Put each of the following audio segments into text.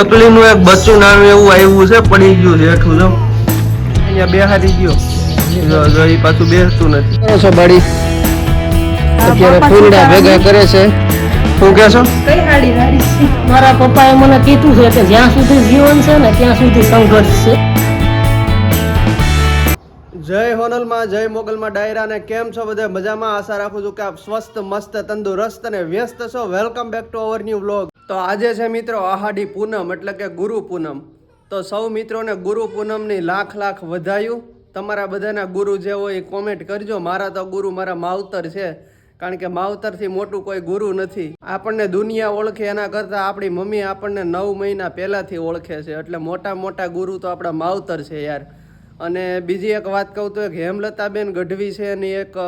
ચકલીનું એક બચ્ચું નાનું એવું આવ્યું છે પડી ગયું છે હેઠું જો. અહીંયા બેહારી ગયો. જો જો એ પાછું બેસતું નથી. કરો છો બાડી? અત્યારે ફૂલડા ભેગા કરે છે. શું કહે છો? કઈ હાડી હાડી? છે મારા પપ્પાએ મને કીધું છે કે જ્યાં સુધી જીવન છે ને ત્યાં સુધી સંઘર્ષ છે. જય હોનલમાં જય મોગલમાં ડાયરા ને કેમ છો? બધા મજામાં? આશા રાખું છું કે આપ સ્વસ્થ મસ્ત તંદુરસ્ત અને વ્યસ્ત છો. Welcome back to our new vlog તો આજે છે મિત્રો આહાડી પૂનમ, એટલે કે ગુરુ પૂનમ. તો સૌ મિત્રોને ગુરુ પૂનમની લાખ લાખ વધાયું. તમારા બધાના ગુરુ જે હોય એ કોમેન્ટ કરજો. મારા તો ગુરુ મારા માવતર છે, કારણ કે માવતરથી મોટું કોઈ ગુરુ નથી. આપણને દુનિયા ઓળખે એના કરતાં આપણી મમ્મી આપણને નવ મહિના પહેલાંથી ઓળખે છે. એટલે મોટા મોટા ગુરુ તો આપણા માવતર છે યાર. અને બીજી એક વાત કહું તો એક હેમલતાબેન ગઢવી છે એની એક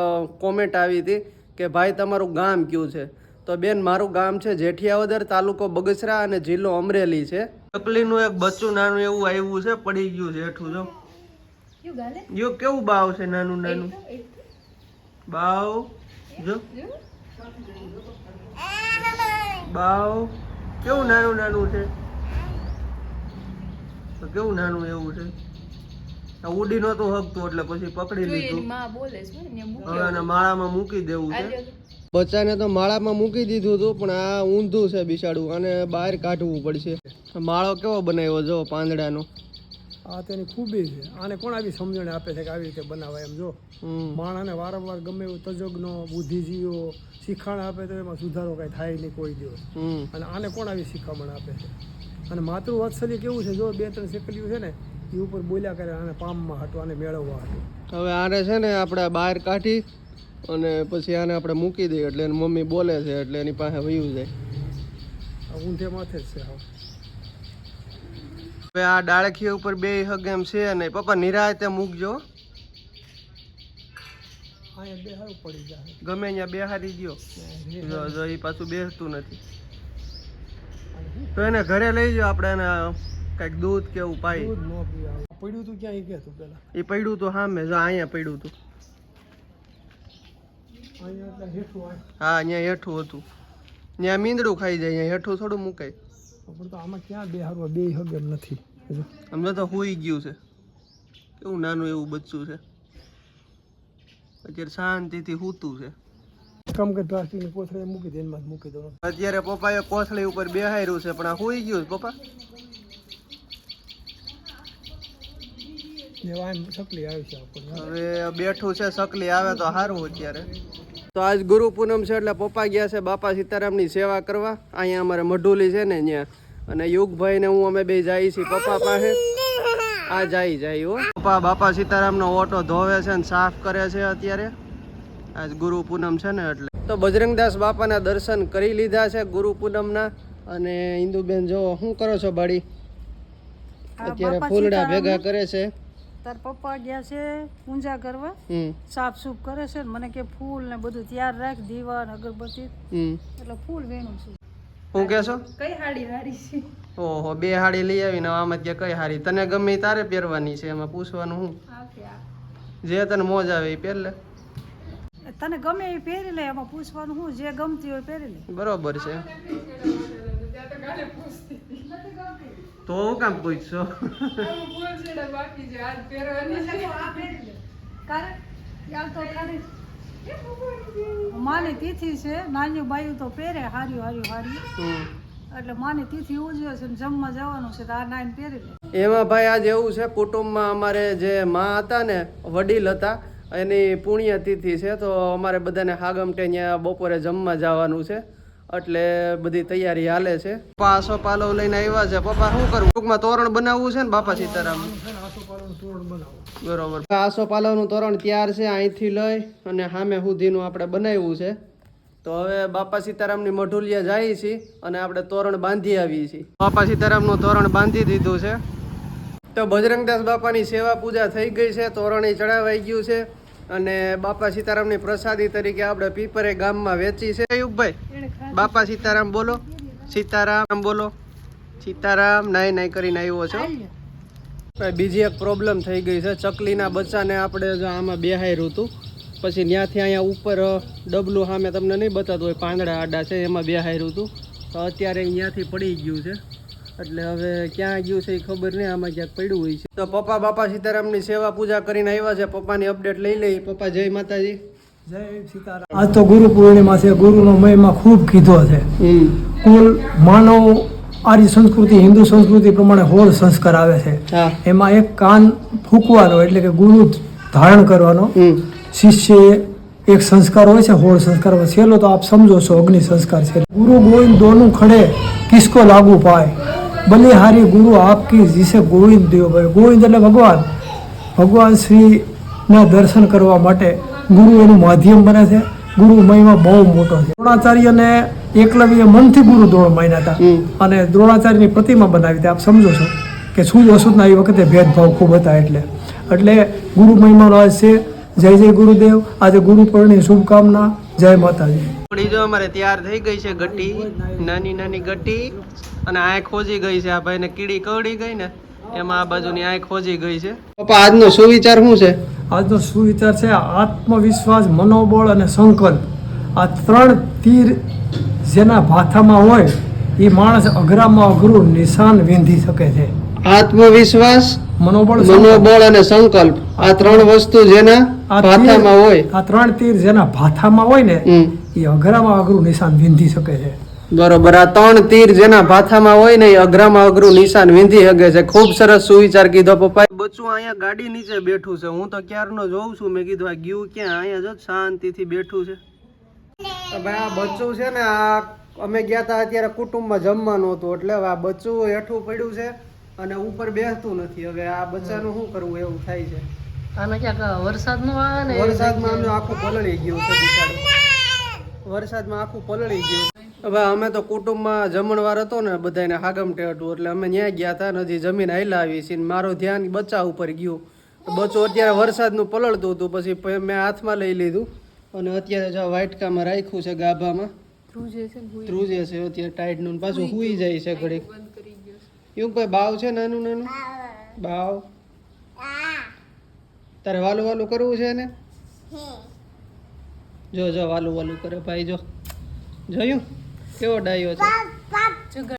કોમેન્ટ આવી હતી કે, ભાઈ, તમારું ગામ કયું છે? તો બેન મારું ગામ છે જેઠિયાવદર તાલુકો બગસરા અને જિલ્લો અમરેલી છે. ચકલીનું એક બચ્ચું નાનું એવું આવ્યું છે પડી ગયું છે હેઠું જો. જો કેવું બાવ છે નાનું નાનું? બાવ જો. બાવ કેવું નાનું નાનું છે? તો કેવું નાનું એવું છે? આ ઉડી નતું હગતું એટલે પછી પકડી લીધું. હવે માળામાં મૂકી દેવું છે. બચ્ચાને તો માળામાં મૂકી દીધું હતું પણ આ ઊંધું છે બિચાડું આને બહાર કાઢવું પડશે. માળો કેવો બનાવ્યો જો પાંદડાનો? આ તેની ખૂબી છે. આને કોણ આવી સમજણ આપે છે કે આવી રીતે બનાવાય એમ જો? માણાને વારંવાર ગમે એવું તજજ્ઞો બુદ્ધિજીવીઓ શિખાણ આપે તો એમાં સુધારો કાંઈ થાય નહીં કોઈ દિવસ. અને આને કોણ આવી શિખામણ આપે છે? અને માતૃવાત્સલ્ય કેવું છે જો? બે ત્રણ શેકલીઓ છે ને એ ઉપર બોલ્યા કરે આને પામમાં હતું આને મેળવવા હતું હવે આને છે ને આપણે બહાર કાઢી અને પછી આને આપણે મૂકી દઈએ એટલે એની મમ્મી બોલે છે એટલે એની પાસે વયું જાય. ઊંધે માથે જ છે હવે આ ડાળખી ઉપર બે હગ એમ છે અને પપ્પા નિરાયતે મૂકજો ગમે અહીંયા બેહારી ગયો જો એ પાછું બેસતું નથી. તો એને ઘરે લઈ જાઓ આપણે એને કંઈક દૂધ કે એવું પાઈ. પડ્યું તું ક્યાં? એ કહેતું પેલા. એ પડ્યું તો સામે જો અહીંયા પડ્યું હતું અહીંયા એટલે હેઠું આવે હા અહીંયા હેઠું હતું. ત્યાં મીંદડું ખાઈ જાય અહીંયા હેઠું થોડું મુકાય. પણ તો આમાં ક્યાં બે હારું બે હગ એમ નથી. જો. તો હોઈ ગયું છે. કેવું નાનું એવું બચ્ચું છે. અત્યારે શાંતિથી હૂતું છે. કામ કે પ્લાસ્ટિકની કોથળી મૂકી દે એમાં મૂકી દો અત્યારે પપ્પાએ કોથળી ઉપર બેહાર્યું છે પણ આ હોઈ ગયું છે પપ્પા. એવા એમ સકલી આવી છે હવે બેઠું છે સકલી આવે તો સારું અત્યારે. તો આજ ગુરુ પૂનમ છે એટલે પપ્પા ગયા છે બાપા સીતારામની સેવા કરવા. અહીંયા અમારે મઢુલી છે ને ત્યાં. અને યુગભાઈ ને હું અમે બે જઈએ છીએ પપ્પા પાસે. આ જાય જાય હો. પપ્પા બાપા સીતારામનો ઓટો ધોવે છે ને સાફ કરે છે અત્યારે. આજ ગુરુ પૂનમ છે ને એટલે. તો બજરંગદાસ બાપાના દર્શન કરી લીધા છે ગુરુ પૂનમના. અને ઇન્દુબેન જો શું કરો છો ભાડી અત્યારે ફૂલડા ભેગા કરે છે. તાર પપ્પા ગયા છે પૂજા કરવા. સાફ સૂફ કરે છે ને મને કે ફૂલ ને બધું તૈયાર રાખ દીવા ને અગરબત્તી. એટલે ફૂલ વેણું છું. હું કે છો? કઈ હાડી હાડી છે? ઓહો બે હાડી લઈ આવીને આમાં કે કઈ હાડી. તને ગમે તારે પહેરવાની છે એમાં પૂછવાનું હું. જે તને મોજ આવે એ પહેર લે. તને ગમે એ પહેરી લે એમાં પૂછવાનું હું જે ગમતી હોય પહેરી લે. બરોબર છે. તો હું કામ પૂછશો યાર તો માની તિથિ છે નાની બાયું તો પહેરે હાર્યું હાર્યું હાર્યું હમ. એટલે માની તિથિ ઉજવે છે ને જમવા જવાનું છે તો આ નાઈન પહેરી લે. એમાં ભાઈ આજ એવું છે કુટુંબમાં અમારે જે માં હતા ને વડીલ હતા એની પુણ્યતિથિ છે તો અમારે બધાને હાગમટે ત્યાં બપોરે જમવા જવાનું છે. એટલે બધી તૈયારી હાલે છે. પપ્પા આસો પાલવ લઈને આવ્યા છે. પપ્પા, શું કરવું? ટૂંકમાં તોરણ બનાવવું છે ને બાપા સીતારામ બરોબર. આસો પાલવનું તોરણ તૈયાર છે, અહીંથી લઈ અને સામે સુધીનું આપણે બનાવ્યું છે. તો હવે બાપા સીતારામની મઢુલિયા જઈએ છીએ અને આપણે તોરણ બાંધી આવીએ છીએ. બાપા સીતારામનું તોરણ બાંધી દીધું છે. તો બજરંગદાસ બાપાની સેવા પૂજા થઈ ગઈ છે. તોરણી ચડાવાઈ ગયું છે. અને બાપા સીતારામની પ્રસાદી તરીકે આપણે પીપરે ગામમાં વેચી છે. યુગભાઈ, બાપા સીતારામ બોલો. સીતારામ બોલો. સીતારામ, નાઈ નાઈ કરીને આવ્યો છો. બીજી એક પ્રોબ્લેમ થઈ ગઈ છે. ચકલીના બચ્ચાને આપણે જો આમાં બેહાયરું હતું. પછી ત્યાંથી અહીંયા ઉપર ડબલું સામે તમને નહીં બતાતું હોય, પાંદડા આડા છે, એમાં બેહાયરું હતું. તો અત્યારે અહીંયાથી પડી ગયું છે. એટલે હવે ક્યાં ગયું છે એ ખબર નહીં આમાં ક્યાંક પડ્યું હોય છે. તો પપ્પા બાપા સીતારામની સેવા પૂજા કરીને આવ્યા છે પપ્પાની અપડેટ લઈ લઈ પપ્પા જય માતાજી. જય સીતારામ. આજ તો ગુરુ પૂર્ણિમા છે ગુરુનો મહિમા ખૂબ કીધો છે. કુલ માનવ આર્ય સંસ્કૃતિ હિન્દુ સંસ્કૃતિ પ્રમાણે હોળ સંસ્કાર આવે છે. એમાં એક કાન ફૂંકવાનો એટલે કે ગુરુ ધારણ કરવાનો. શિષ્ય એક સંસ્કાર હોય છે હોળ સંસ્કાર. છેલ્લો તો આપ સમજો છો અગ્નિ સંસ્કાર છે. ગુરુ ગોવિંદ દોનું ખડે કિસકો લાગુ પાય. બલિહારી ગુરુ આપકી જીસે ગોવિંદ દેવ ભાઈ. ગોવિંદ એટલે ભગવાન. ભગવાન શ્રીના દર્શન કરવા માટે ગુરુ એનું માધ્યમ બને છે. ગુરુ મહિમા બહુ મોટો છે. દ્રોણાચાર્યને એકલવ્ય મનથી ગુરુ દ્રોણ માન્યા હતા. અને દ્રોણાચાર્યની પ્રતિમા બનાવી હતી. આપ સમજો છો કે શું અસૂદના એ વખતે ભેદભાવ ખૂબ હતા એટલે. એટલે ગુરુ મહિમાનો આજ છે. જય જય ગુરુદેવ. આજે ગુરુ પર્ણની શુભકામના. જય માતાજી. જો અમારે તૈયાર થઈ ગઈ છે ગટ્ટી નાની નાની ગટ્ટી અને આંખ ખોજી ગઈ છે આ ભાઈને કીડી કવડી ગઈ ને એમાં આ બાજુની આંખ ખોજી ગઈ છે. પપ્પા આજનો સુવિચાર શું છે? આજનો સુવિચાર છે આત્મવિશ્વાસ મનોબળ અને સંકલ્પ. આ ત્રણ તીર જેના ભાથામાં હોય એ માણસ અઘરામાં અઘરું નિશાન વિંધી શકે છે. આત્મવિશ્વાસ મનોબળ. મનોબળ અને સંકલ્પ આ ત્રણ વસ્તુ જેના ભાથામાં હોય. આ ત્રણ તીર જેના ભાથામાં હોય ને એ અઘરામાં અઘરું નિશાન વિંધી શકે છે. બરોબર. આ ત્રણ તીર જેના ભાથામાં હોય ને એ અઘરામાં અઘરું નિશાન વિંધી હગે છે. ખૂબ સરસ સુવિચાર કીધો પપ્પા બચ્ચું અહીંયા ગાડી નીચે બેઠું છે. હું તો ક્યારનો જોઉં છું. મેં કીધું આ ગયું ક્યાં? અહીંયા જો શાંતિથી બેઠું છે. ભાઈ આ બચ્ચું છે ને આ અમે ગયા હતા અત્યારે કુટુંબમાં જમવાનું હતું. એટલે આ બચ્ચું હેઠું પડ્યું છે અને ઉપર બેસતું નથી. હવે આ બચ્ચાનું શું કરવું? એવું થાય છે. આને ક્યાંક વરસાદ નો આવે ને વરસાદમાં આખું પલળી ગયું છે વરસાદમાં આખું પલળી ગયું હવે અમે તો કુટુંબમાં જમણવાર હતો ને બધાને હાગમટે હતું એટલે અમે ત્યાં ગયા હતા ને હજી જમીન હાઈલા આવી છે ને મારું ધ્યાન બચ્ચા ઉપર ગયું. બચ્ચું અત્યારે વરસાદનું પલળતું હતું પછી મેં હાથમાં લઈ લીધું. અને અત્યારે જો વાટકામાં રાખ્યું છે ગાભામાં. ધ્રુજે છે અત્યારે ટાઈટનું પાછું હુઈ જાય છે ઘડીક. એવું કોઈ બાવ છે નાનું નાનું? બાવ. તારે વાલું વાલું કરવું છે ને જો જો વાલું વાલું કરે ભાઈ જો. જોયું? કેવો ડાયો છે?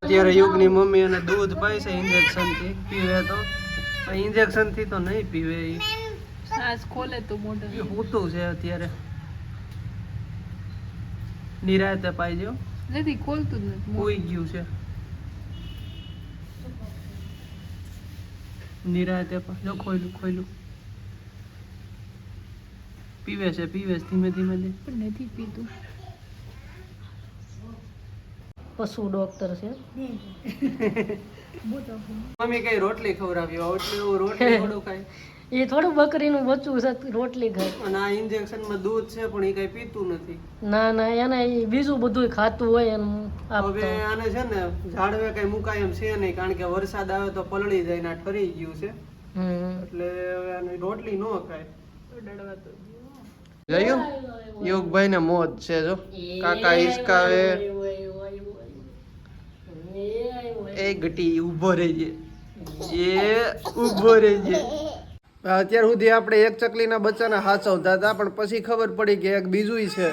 અત્યારે યુગની મમ્મી અને દૂધ પાય છે ઇન્જેક્શનથી પીવે તો. ઇન્જેક્શનથી તો નહીં પીવે ઈ. સાસ ખોલે તો મોઢું. હોતું છે અત્યારે. નિરાયતે પાઈ જો નથી ખોલતું જ નથી. હોઈ ગયું છે. નિરાયતે જો ખોયલું ખોયલું. પીવે છે પીવે છે ધીમે ધીમે. પણ નથી પીતું. પશુ ડોક્ટર છે. મમ્મી કઈ રોટલી ખવડાવી? એટલે રોટલી થોડું ખાય એ થોડું બકરીનું બચ્ચું છે રોટલી ખાય અને આ ઇન્જેક્શનમાં દૂધ છે પણ એ કઈ પીતું નથી. ના ના એને ઈ બીજું બધું ખાતું હોય એમ હવે આને છે ને ઝાડવે કઈ મુકાય એમ છે નહીં કારણ કે વરસાદ આવે તો પલળી જાય ને ઠરી ગયું છે. હમ. એટલે હવે આને રોટલી ન ખાય. જોયું? યોગભાઈ ને મોજ છે જો. કાકા હિસકાવે એ ઘટી ઊભો રહેજે. એ ઊભો રહેજે. અત્યાર સુધી આપણે એક ચકલીના બચ્ચાને હાચવતા હતા પણ પછી ખબર પડી કે એક બીજું છે.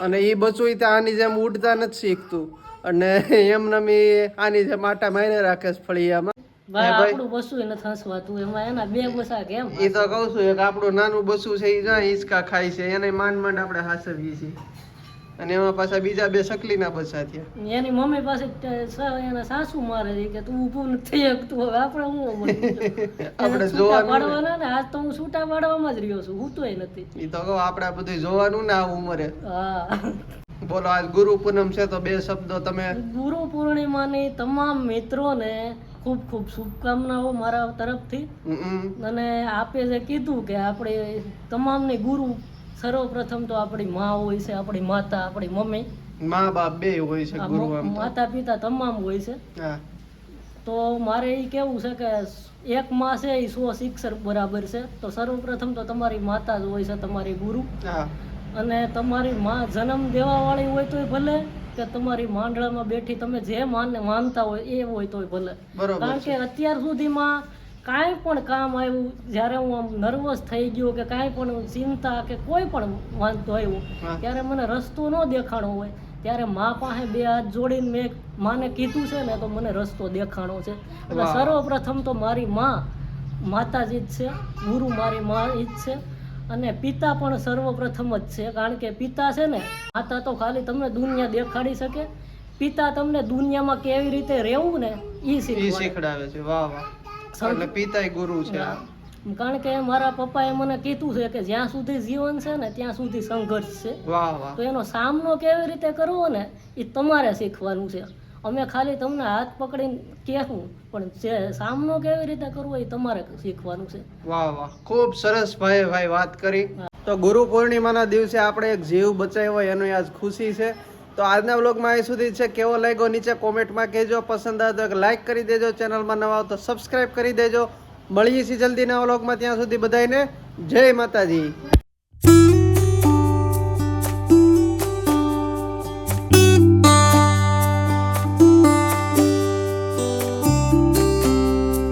અને એ બચ્ચું તો આની જેમ ઉડતા નથી શીખતું. અને એમને મેં આની જેમ આટા મારી રાખે છે ફળિયામાં ભાઈ હે ભાઈ? આપણું બસું નથી હસવાતું. એમાં એના બે બસા કેમ એ તો કઉ છું એક આપણું નાનું બસું છે એ જ્યાં હિંચકા ખાય છે એને માંડ માંડ આપણે હાસવીએ છીએ. અને એમાં પાછા બીજા બે સકલીના બચ્ચા થયા. એની મમ્મી પાસે એના સાસુ મારે છે કે તું ઊભું નથી થઈ શકતું હવે આપણે હું આપણે જોવાનું ને. પાડવાના ને આજ તો હું છૂટા પાડવામાં જ રહ્યો છું હું તોય નથી. એ તો કહો આપણે બધું જોવાનું ને આ ઉંમરે. હા. બોલો આજ ગુરુ પૂનમ છે તો બે શબ્દો તમે ગુરુ પૂર્ણિમાની તમામ મિત્રોને ખૂબ ખૂબ શુભકામનાઓ મારા તરફથી. અને આપે જે કીધું કે આપણે તમામને ગુરુ સર્વપ્રથમ તો આપણી મા હોય છે આપણી માતા આપણી મમ્મી. મા બાપ બે હોય છે. માતા પિતા તમામ હોય છે. તો મારે એ કેવું છે કે એક માં છે એ સો શિક્ષક બરાબર છે. તો સર્વપ્રથમ તો તમારી માતા જ હોય છે તમારી ગુરુ. અને તમારી માં જન્મ દેવા વાળી હોય તોય ભલે કે તમારી માંડળામાં બેઠી તમે જે માન માનતા હોય એ હોય તોય ભલે. કારણ કે અત્યાર સુધીમાં કાંઈ પણ કામ આવ્યું જ્યારે હું આમ નર્વસ થઈ ગયો કે કાંઈ પણ ચિંતા કે કોઈ પણ વાંધો આવ્યો ત્યારે મને રસ્તો ન દેખાણો હોય. ત્યારે મા પાસે બે હાથ જોડીને મેં માને કીધું છે ને તો મને રસ્તો દેખાણો છે. એટલે સર્વપ્રથમ તો મારી માં માતાજી જ છે ગુરુ મારી માં જ છે અને પિતા પણ સર્વપ્રથમ જ છે. કારણ કે પિતા છે ને માતા તો ખાલી તમને દુનિયા દેખાડી શકે. પિતા તમને દુનિયામાં કેવી રીતે રહેવું ને એ શીખવાડે. શીખડાવે છે. વાહ વાહ. એટલે પિતાય ગુરુ છે કારણ કે મારા પપ્પાએ મને કીધું છે કે જ્યાં સુધી જીવન છે ને ત્યાં સુધી સંઘર્ષ છે. તો એનો સામનો કેવી રીતે કરવો ને એ તમારે શીખવાનું છે. અમે ખાલી તમને હાથ પકડીને કહેવું પણ જે સામનો કેવી રીતે કરવો એ તમારે શીખવાનું છે. વાહ વાહ. ખૂબ સરસ ભાઈ ભાઈ વાત કરી. તો ગુરુ પૂર્ણિમાના દિવસે આપણે એક જીવ બચાવ્યો હોય એની આજ ખુશી છે. તો આજના વ્લોગમાં અહીં સુધી છે. કેવો લાગ્યો નીચે કોમેન્ટમાં કહેજો. પસંદ આવે તો લાઇક કરી દેજો. ચેનલમાં નવા તો સબસ્ક્રાઈબ કરી દેજો. મળીએ છીએ જલ્દી નવા વ્લોગમાં. ત્યાં સુધી બધાને જય માતાજી.